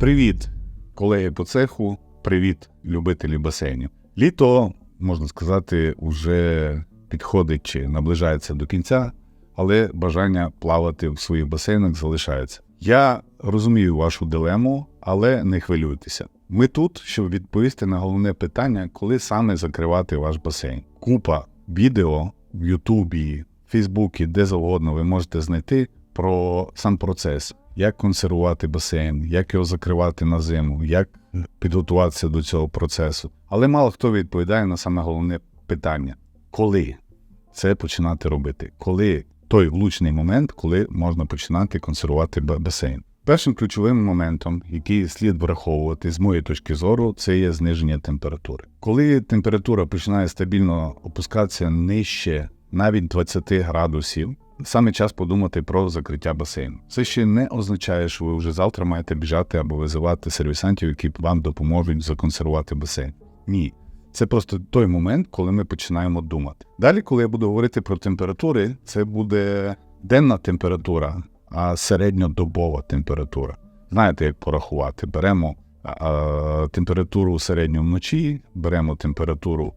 Привіт, колеги по цеху. Привіт, любителі басейнів. Літо, можна сказати, уже підходить чи наближається до кінця, але бажання плавати в своїх басейнах залишається. Я розумію вашу дилему, але не хвилюйтеся. Ми тут, щоб відповісти на головне питання, коли саме закривати ваш басейн. Купа відео в Ютубі, Фейсбуці, де завгодно ви можете знайти про сам процес, як консервувати басейн, як його закривати на зиму, як підготуватися до цього процесу. Але мало хто відповідає на саме головне питання: коли це починати робити? Коли той влучний момент, коли можна починати консервувати басейн? Першим ключовим моментом, який слід враховувати з моєї точки зору, це є зниження температури. Коли температура починає стабільно опускатися нижче навіть 20 градусів, саме час подумати про закриття басейну. Це ще не означає, що ви вже завтра маєте біжати або визивати сервісантів, які вам допоможуть законсервувати басейн. Ні. Це просто той момент, коли ми починаємо думати. Далі, коли я буду говорити про температури, це буде денна температура, а середньодобова температура. Знаєте, як порахувати? Беремо а, а, температуру середню вночі, беремо температуру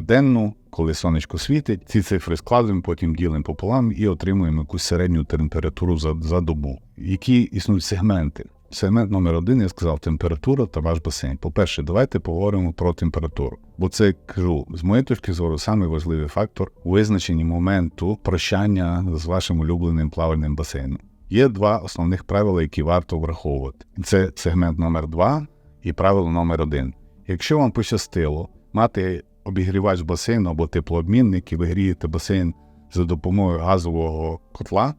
денну, коли сонечко світить. Ці цифри складуємо, потім ділимо пополам і отримуємо якусь середню температуру за, за добу. Які існують сегменти? Сегмент номер один я сказав температура та ваш басейн. По-перше, давайте поговоримо про температуру, бо це кажу з моєї точки зору самий важливий фактор у визначенні моменту прощання з вашим улюбленим плавальним басейном. Є два основних правила, які варто враховувати. Це сегмент номер два і правило номер один. Якщо вам пощастило мати обігрівач басейну або теплообмінник, і ви грієте басейн за допомогою газового котла,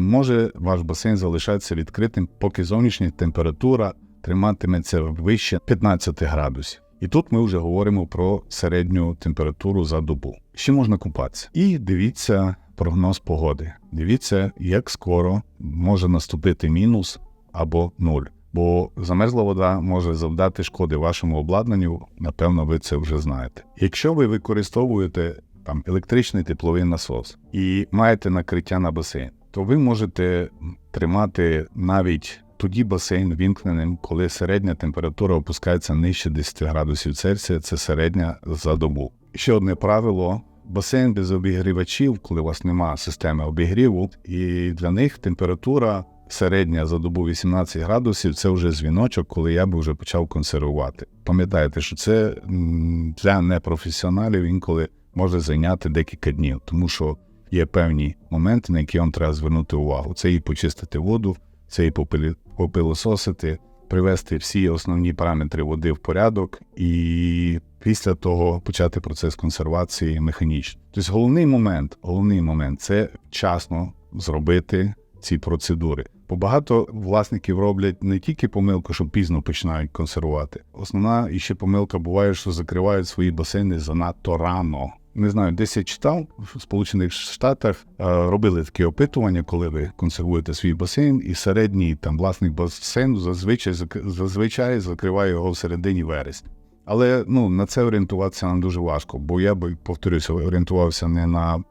може ваш басейн залишатися відкритим, поки зовнішня температура триматиметься вище 15 градусів. І тут ми вже говоримо про середню температуру за добу. Ще можна купатися. І дивіться прогноз погоди. Дивіться, як скоро може наступити мінус або нуль. Бо замерзла вода може завдати шкоди вашому обладнанню, напевно, ви це вже знаєте. Якщо ви використовуєте там електричний тепловий насос і маєте накриття на басейн, то ви можете тримати навіть тоді басейн вімкненим, коли середня температура опускається нижче 10 градусів Цельсія, це середня за добу. Ще одне правило. Басейн без обігрівачів, коли у вас немає системи обігріву, і для них температура середня за добу 18 градусів це вже дзвіночок, коли я би вже почав консервувати. Пам'ятаєте, що це для непрофесіоналів інколи може зайняти декілька днів, тому що є певні моменти, на які вам треба звернути увагу. Це і почистити воду, це і попилососити, привести всі основні параметри води в порядок і після того почати процес консервації механічно. Тобто головний момент, головний момент це вчасно зробити ці процедури. Бо багато власників роблять не тільки помилку, що пізно починають консервувати. Основна і ще помилка буває, що закривають свої басейни занадто рано. Не знаю, десь я читав в Сполучених Штатах е, робили такі опитування, коли ви консервуєте свій басейн, і середній там власник басейну зазвичай зазвичай закриває його в середині вересня. Але ну на це орієнтуватися нам дуже важко, бо я би повторюся, орієнтувався не на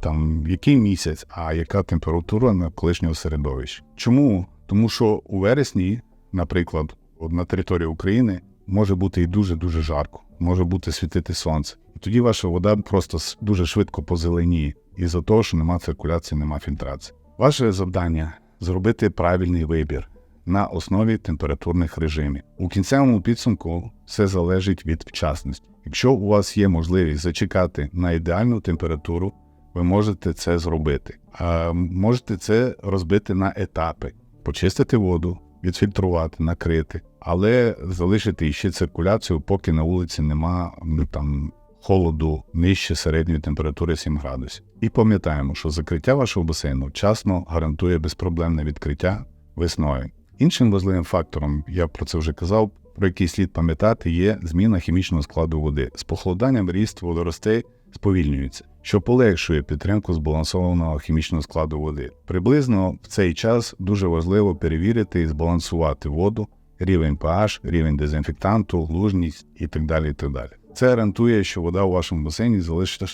там який місяць, а яка температура на колишнього середовища. Чому? Тому що у вересні, наприклад, на території України може бути і дуже дуже жарко, може бути світити сонце. І тоді ваша вода просто дуже швидко позеленіє, із-за того, що нема циркуляції, нема фільтрації. Ваше завдання зробити правильний вибір на основі температурних режимів. У кінцевому підсумку все залежить від вчасності. Якщо у вас є можливість зачекати на ідеальну температуру, ви можете це зробити. А можете це розбити на етапи: почистити воду, відфільтрувати, накрити, але залишити іще циркуляцію, поки на вулиці нема ну, там холоду нижче середньої температури 7 градусів. І пам'ятаємо, що закриття вашого басейну вчасно гарантує безпроблемне відкриття весною. Іншим важливим фактором, я про це вже казав, про який слід пам'ятати, є зміна хімічного складу води. З похолоданням ріст водоростей сповільнюється, що полегшує підтримку збалансованого хімічного складу води. Приблизно в цей час дуже важливо перевірити і збалансувати воду, рівень pH, рівень дезінфектанту, лужність і так далі. І так далі. Це гарантує, що вода у вашому басейні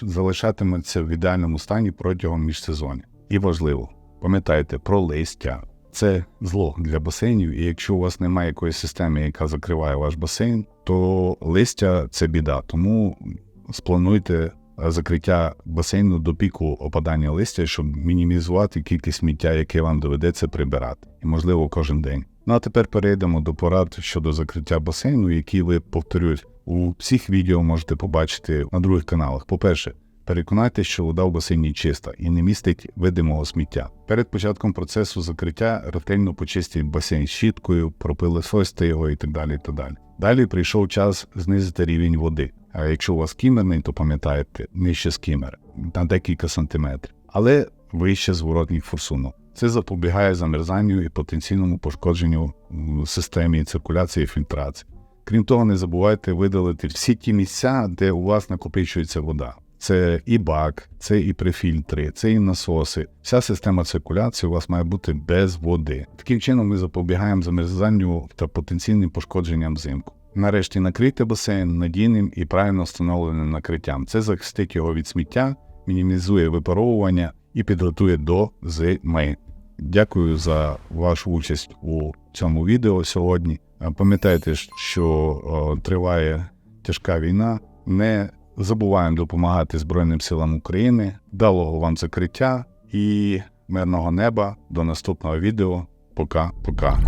залишатиметься в ідеальному стані протягом міжсезоння. І важливо, пам'ятайте про листя. Це зло для басейнів. І якщо у вас немає якоїсь системи, яка закриває ваш басейн, то листя це біда. Тому сплануйте е, закриття басейну до піку опадання листя, щоб мінімізувати кількість сміття, яке вам доведеться прибирати, і можливо кожен день. Ну а тепер перейдемо до порад щодо закриття басейну, які ви повторюсь у всіх відео можете побачити на других каналах. По-перше, переконайтеся, що вода в басейні чиста і не містить видимого сміття. Перед початком процесу закриття ретельно почистіть басейн щіткою, пропилисосьте його і так далі. Так далі. Далі прийшов час знизити рівень води. А якщо у вас кімерний, то пам'ятаєте, нижче скімер на декілька сантиметрів, але вище зворотній форсунок. Це запобігає замерзанню і потенційному пошкодженню в системі циркуляції і фільтрації. Крім того, не забувайте видалити всі ті місця, де у вас накопичується вода. Це і бак, це і префільтри, це і насоси. Вся система циркуляції у вас має бути без води. Таким чином ми запобігаємо замерзанню та потенційним пошкодженням взимку. Нарешті накрийте басейн надійним і правильно встановленим накриттям. Це захистить його від сміття, мінімізує випаровування і підготує до зими. Дякую за вашу участь у цьому відео сьогодні. Е, Пам'ятайте, що о, триває тяжка війна. Не забуваємо допомагати Збройним силам України. Далого вам закриття і мирного неба. До наступного відео. Пока-пока.